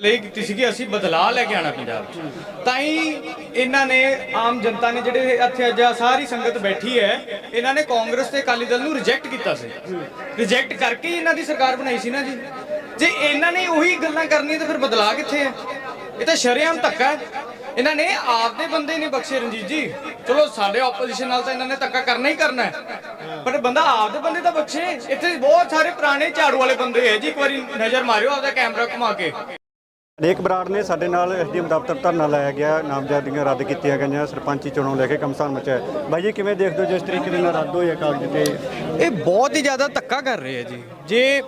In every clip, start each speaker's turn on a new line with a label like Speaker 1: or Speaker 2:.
Speaker 1: ਲੈ ਕੀਤੀ ਸੀ ਕਿ ਅਸੀਂ ਬਦਲਾਅ ਲੈ ਕੇ ਆਣਾ ਪੰਜਾਬ 'ਚ। ਤਾਂ ਹੀ ਇਹਨਾਂ ਨੇ, ਆਮ ਜਨਤਾ ਨੇ ਜਿਹੜੇ ਇੱਥੇ ਅੱਜ ਸਾਰੀ ਸੰਗਤ ਬੈਠੀ ਹੈ, ਇਹਨਾਂ ਨੇ ਕਾਂਗਰਸ ਤੇ ਅਕਾਲੀ ਦਲ ਨੂੰ ਰਿਜੈਕਟ ਕੀਤਾ ਸੀ। ਰਿਜੈਕਟ ਕਰਕੇ ਇਹਨਾਂ ਦੀ ਸਰਕਾਰ ਬਣਾਈ ਸੀ ਨਾ ਜੀ। ਜੇ ਇਹਨਾਂ ਨੇ ਉਹੀ ਗੱਲਾਂ ਕਰਨੀਆਂ ਤਾਂ ਫਿਰ ਬਦਲਾਅ ਕਿੱਥੇ ਹੈ? ਇਹ ਤਾਂ ਸ਼ਰੇਆਮ ਧੱਕਾ ਇਹਨਾਂ ਨੇ ਆਪਦੇ ਬੰਦੇ ਨੇ ਬਖਸ਼ੇ, ਰਣਜੀਤ ਜੀ। ਚਲੋ, ਸਾਡੇ ਆਪੋਜੀਸ਼ਨ ਨਾਲ ਤਾਂ ਇਹਨਾਂ ਨੇ ਧੱਕਾ ਕਰਨਾ ਹੀ ਕਰਨਾ ਹੈ। ਪਰ ਬੰਦਾ ਆਪਦੇ ਬੰਦੇ ਤਾਂ ਬਖਸ਼ੇ। ਇੱਥੇ ਬਹੁਤ ਸਾਰੇ ਪੁਰਾਣੇ ਝਾੜੂ ਵਾਲੇ ਬੰਦੇ ਹੈ ਜੀ। ਇੱਕ ਵਾਰੀ ਨਜ਼ਰ ਮਾਰਿਓ ਆਪਦਾ ਕੈਮਰਾ ਘੁਮਾ ਕੇ।
Speaker 2: ਅਨੇਕ ਬਰਾੜ ਨੇ ਸਾਡੇ ਨਾਲ ਐਸਡੀਐਮ ਦਫ਼ਤਰ ਧਰਨਾ ਲਾਇਆ ਗਿਆ। ਨਾਮਜ਼ਦਗੀਆਂ ਰੱਦ ਕੀਤੀਆਂ ਗਈਆਂ। ਸਰਪੰਚੀ ਚੋਣਾਂ ਲੈ ਕੇ ਕਮਸਾਨ ਮਚਾਇਆ ਬਾਈ ਜੀ, ਕਿਵੇਂ ਦੇਖਦੇ ਹੋ ਜਿਸ ਤਰੀਕੇ ਦੇ ਨਾਲ ਰੱਦ ਹੋਈ ਹੈ ਕਾਗਜ਼ ਤੇ?
Speaker 1: ਇਹ ਬਹੁਤ ਹੀ ਜ਼ਿਆਦਾ ਧੱਕਾ ਕਰ ਰਹੇ ਆ ਜੀ। ਜੇ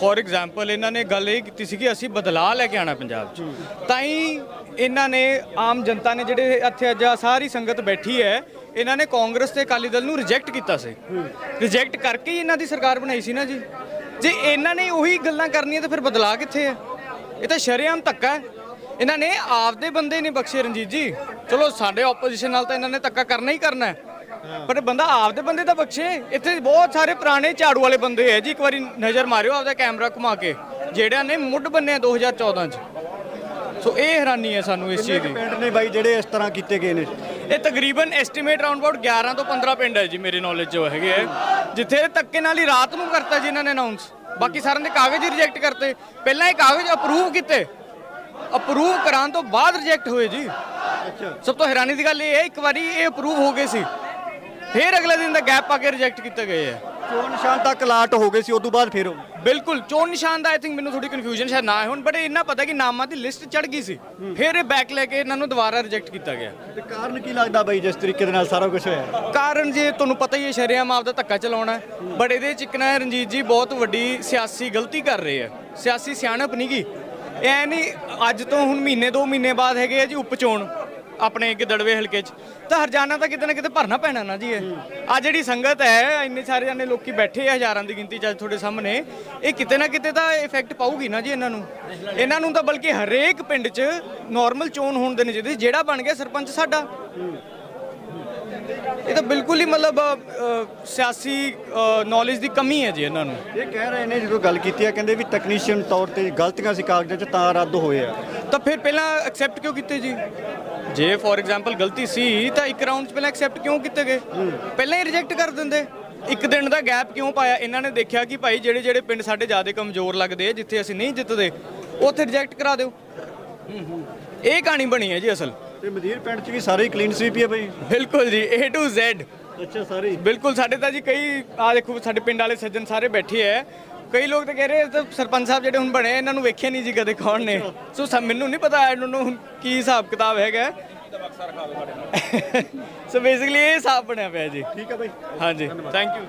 Speaker 1: ਫੋਰ ਐਗਜ਼ਾਮਪਲ ਇਹਨਾਂ ਨੇ ਗੱਲ ਇਹ ਕੀਤੀ ਸੀ ਕਿ ਅਸੀਂ ਬਦਲਾਅ ਲੈ ਕੇ ਆਣਾ ਪੰਜਾਬ 'ਚ, ਤਾਂ ਹੀ ਇਹਨਾਂ ਨੇ ਆਮ ਜਨਤਾ ਨੇ ਜਿਹੜੇ ਇੱਥੇ ਅੱਜ ਆਹ ਸਾਰੀ ਸੰਗਤ ਬੈਠੀ ਹੈ, ਇਹਨਾਂ ਨੇ ਕਾਂਗਰਸ ਤੇ ਅਕਾਲੀ ਦਲ ਨੂੰ ਰਿਜੈਕਟ ਕੀਤਾ ਸੀ। ਰਿਜੈਕਟ ਕਰਕੇ ਹੀ ਇਹਨਾਂ ਦੀ ਸਰਕਾਰ ਬਣਾਈ ਸੀ ਨਾ ਜੀ। ਜੇ ਇਹਨਾਂ ਨੇ ਉਹੀ ਗੱਲਾਂ ਕਰਨੀਆਂ ਤਾਂ ਫਿਰ ਬਦਲਾਅ ਕਿੱਥੇ ਹੈ ਇਹ ਤਾਂ ਸ਼ਰੇਆਮ ਧੱਕਾ ਹੈ। ਇਹਨਾਂ ਨੇ ਆਪਦੇ ਬੰਦੇ ਨਹੀਂ ਬਖਸ਼ੇ ਰਣਜੀਤ ਜੀ। ਚਲੋ ਸਾਡੇ ਆਪੋਜੀਸ਼ਨ ਨਾਲ ਤਾਂ ਇਹਨਾਂ ਨੇ ਧੱਕਾ ਕਰਨਾ ਹੀ ਕਰਨਾ ਹੈ। ਪਰ ਬੰਦਾ ਆਪਦੇ ਬੰਦੇ ਤਾਂ ਬਖਸ਼ੇ। ਇੱਥੇ ਬਹੁਤ ਸਾਰੇ ਪੁਰਾਣੇ ਝਾੜੂ ਵਾਲੇ ਬੰਦੇ ਹੈ ਜੀ। ਇੱਕ ਵਾਰੀ ਨਜ਼ਰ ਮਾਰਿਓ ਆਪਦਾ ਕੈਮਰਾ ਘੁਮਾ ਕੇ। ਜਿਹੜਿਆਂ ਨੇ ਮੁੱਢ ਬੰਨੇ 2014 ਚ। ਸੋ ਇਹ ਹੈਰਾਨੀ ਹੈ ਸਾਨੂੰ ਇਸ ਚੀਜ਼ ਦੀ।
Speaker 2: ਪਿੰਡ ਨੇ ਬਾਈ ਜਿਹੜੇ ਇਸ ਤਰ੍ਹਾਂ ਕੀਤੇ ਗਏ ਨੇ?
Speaker 1: ਇਹ ਤਕਰੀਬਨ ਐਸਟੀਮੇਟ ਰਾਉਂਡ ਅਬਾਊਟ 11 ਤੋਂ 15 ਪਿੰਡ ਹੈ ਜੀ ਮੇਰੇ ਨੌਲੇਜ 'ਚ ਹੈਗੇ ਜਿੱਥੇ ਧੱਕੇ ਨਾਲ ਹੀ ਰਾਤ ਨੂੰ ਕਰਤਾ ਜੀ ਇਹਨਾਂ ਨੇ ਅਨਾਉਂਸ ਬਾਕੀ ਸਾਰਿਆਂ ਦੇ ਕਾਗਜ਼ ਹੀ ਰਿਜੈਕਟ ਕਰਤੇ। ਪਹਿਲਾਂ ਇਹ ਕਾਗਜ਼ ਅਪਰੂਵ ਕੀਤੇ। ਅਪਰੂਵ ਕਰਾਉਣ ਤੋਂ ਬਾਅਦ ਰਿਜੈਕਟ ਹੋਏ ਜੀ। ਸਭ ਤੋਂ ਹੈਰਾਨੀ ਦੀ ਗੱਲ ਇਹ ਹੈ ਇੱਕ ਵਾਰੀ ਇਹ ਅਪਰੂਵ ਹੋ ਗਏ ਸੀ। ਫਿਰ ਅਗਲੇ ਦਿਨ ਦਾ ਗੈਪ ਪਾ ਕੇ ਰਿਜੈਕਟ ਕੀਤੇ ਗਏ ਹੈ
Speaker 2: ਚੋਣ ਨਿਸ਼ਾਨ ਤੱਕ ਅਲਾਟ ਹੋ ਗਏ ਸੀ ਉਸ ਤੋਂ ਬਾਅਦ ਫਿਰ ਉਹ।
Speaker 1: ਬਿਲਕੁਲ ਚੋਣ ਨਿਸ਼ਾਨ ਦਾ ਆਈ ਥਿੰਕ ਮੈਨੂੰ ਥੋੜੀ ਕਨਫਿਊਜ਼ਨ ਸ਼ਾਇਦ ਨਾ ਹੋਣ ਬਟ ਇੰਨਾ ਪਤਾ ਕਿ ਨਾਮਾਂ ਦੀ ਲਿਸਟ ਚੜ ਗਈ ਸੀ। ਫਿਰ ਇਹ ਬੈਕ ਲੈ ਕੇ ਇਹਨਾਂ ਨੂੰ ਦੁਬਾਰਾ ਰਿਜੈਕਟ ਕੀਤਾ ਗਿਆ।
Speaker 2: ਤੇ ਕਾਰਨ ਕੀ ਲੱਗਦਾ ਬਾਈ ਜਿਸ ਤਰੀਕੇ ਦੇ ਨਾਲ ਸਾਰਾ ਕੁਝ ਹੋਇਆ?
Speaker 1: ਕਾਰਨ ਜੇ ਤੁਹਾਨੂੰ ਪਤਾ ਹੀ ਹੈ ਸ਼ਰੇਆਮ ਆਪਦਾ ਧੱਕਾ ਚਲਾਉਣਾ ਹੈ। ਬਟ ਇਹਦੇ ਚ ਇੱਕ ਨਾ ਰਣਜੀਤ ਜੀ ਬਹੁਤ ਵੱਡੀ ਸਿਆਸੀ ਗਲਤੀ ਕਰ ਰਹੇ ਆ। ਸਿਆਸੀ ਸਿਆਣਪ ਨਹੀਂ ਗੀ ਐ ਨਹੀਂ ਅੱਜ ਤੋਂ ਹੁਣ ਮਹੀਨੇ ਦੋ ਮਹੀਨੇ ਬਾਅਦ ਹੈਗੇ ਆ ਜੀ ਉਪਚੋਣ। ਆਪਣੇ ਗਿੱਦੜਵੇ ਹਲਕੇ ਚ। ਤਾਂ ਹਰਜਾਨਾ ਤਾਂ ਕਿਤੇ ਨਾ ਕਿਤੇ ਭਰਨਾ ਪੈਣਾ ਨਾ ਜੀ ਇਹ। ਆ ਜਿਹੜੀ ਸੰਗਤ ਹੈ ਇੰਨੇ ਸਾਰੇ ਜਾਨੇ ਲੋਕੀ ਬੈਠੇ ਆ ਹਜ਼ਾਰਾਂ ਦੀ ਗਿਣਤੀ ਚ ਅੱਜ ਤੁਹਾਡੇ ਸਾਹਮਣੇ। ਇਹ ਕਿਤੇ ਨਾ ਕਿਤੇ ਤਾਂ ਇਫੈਕਟ ਪਾਊਗੀ ਨਾ ਜੀ ਇਹਨਾਂ ਨੂੰ। ਇਹਨਾਂ ਨੂੰ ਤਾਂ ਬਲਕਿ ਹਰੇਕ ਪਿੰਡ 'ਚ ਨਾਰਮਲ ਚੋਣ ਹੋਣ ਦੇਣੀ ਚਾਹੀਦੀ ਜਿਹੜਾ ਬਣ ਗਿਆ ਸਰਪੰਚ ਸਾਡਾ। ਇਹ ਤਾਂ ਬਿਲਕੁਲ ਹੀ ਮਤਲਬ ਸਿਆਸੀ ਨੌਲੇਜ ਦੀ ਕਮੀ ਹੈ ਜੀ ਇਹਨਾਂ ਨੂੰ।
Speaker 2: ਇਹ ਕਹਿ ਰਹੇ ਨੇ ਜਦੋਂ ਗੱਲ ਕੀਤੀ ਹੈ ਕਹਿੰਦੇ ਵੀ ਟੈਕਨੀਸ਼ੀਅਨ ਤੌਰ ਤੇ ਗਲਤੀਆਂ ਸੀ ਕਾਗਜ਼ਾਂ 'ਚ ਤਾਂ ਰੱਦ ਹੋਏ ਆ।
Speaker 1: ਤਾਂ ਫਿਰ ਪਹਿਲਾਂ ਐਕਸੈਪਟ ਕਿਉਂ ਕੀਤੇ ਜੀ? ਜੇ ਫੋਰ ਐਗਜ਼ਾਮਪਲ ਗਲਤੀ ਸੀ ਤਾਂ ਇੱਕ ਰਾਉਂਡ 'ਚ ਪਹਿਲਾਂ ਐਕਸੈਪਟ ਕਿਉਂ ਕੀਤੇ ਗਏ? ਪਹਿਲਾਂ ਹੀ ਰਿਜੈਕਟ ਕਰ ਦਿੰਦੇ। ਇੱਕ ਦਿਨ ਦਾ ਗੈਪ ਕਿਉਂ ਪਾਇਆ? ਇਹਨਾਂ ਨੇ ਦੇਖਿਆ ਕਿ ਭਾਈ ਜਿਹੜੇ ਜਿਹੜੇ ਪਿੰਡ ਸਾਡੇ ਜ਼ਿਆਦਾ ਕਮਜ਼ੋਰ ਲੱਗਦੇ ਆ ਜਿੱਥੇ ਅਸੀਂ ਨਹੀਂ ਜਿੱਤਦੇ ਉੱਥੇ ਰਿਜੈਕਟ ਕਰਾ ਦਿਓ। ਇਹ ਕਹਾਣੀ ਬਣੀ ਹੈ ਜੀ ਅਸਲ।
Speaker 2: ਤੇ ਮਦੀਰ ਪਿੰਡ 'ਚ ਵੀ ਸਾਰੇ ਹੀ ਕਲੀਨ ਸਵੀਪ ਹੀ ਆ ਬਾਈ।
Speaker 1: ਬਿਲਕੁਲ ਜੀ A to Z
Speaker 2: ਅੱਛਾ ਸਾਰੇ
Speaker 1: ਬਿਲਕੁਲ ਸਾਡੇ ਤਾਂ ਜੀ ਕਈ ਆ ਦੇਖੋ ਸਾਡੇ ਪਿੰਡ ਵਾਲੇ ਸੱਜਣ ਸਾਰੇ ਬੈਠੇ ਐ ਕਈ ਲੋਕ ਤਾਂ ਕਹਿ ਰਹੇ ਇਹ ਤਾਂ ਸਰਪੰਚ ਸਾਹਿਬ ਜਿਹੜੇ ਹੁਣ ਬਣੇ ਇਹਨਾਂ ਨੂੰ ਵੇਖਿਆ ਨਹੀਂ ਜੀ ਕਦੇ ਕੌਣ ਨੇ। ਸੋ ਸਭ ਮੈਨੂੰ ਨਹੀਂ ਪਤਾ ਇਹਨਾਂ ਨੂੰ ਕੀ ਹਿਸਾਬ ਕਿਤਾਬ ਹੈਗਾ। ਸੋ ਬੇਸਿਕਲੀ ਇਹ ਹਿਸਾਬ ਬਣਿਆ ਪਿਆ ਜੀ।
Speaker 2: ਠੀਕ ਆ ਬਾਈ।
Speaker 1: ਹਾਂਜੀ। Thank you thank you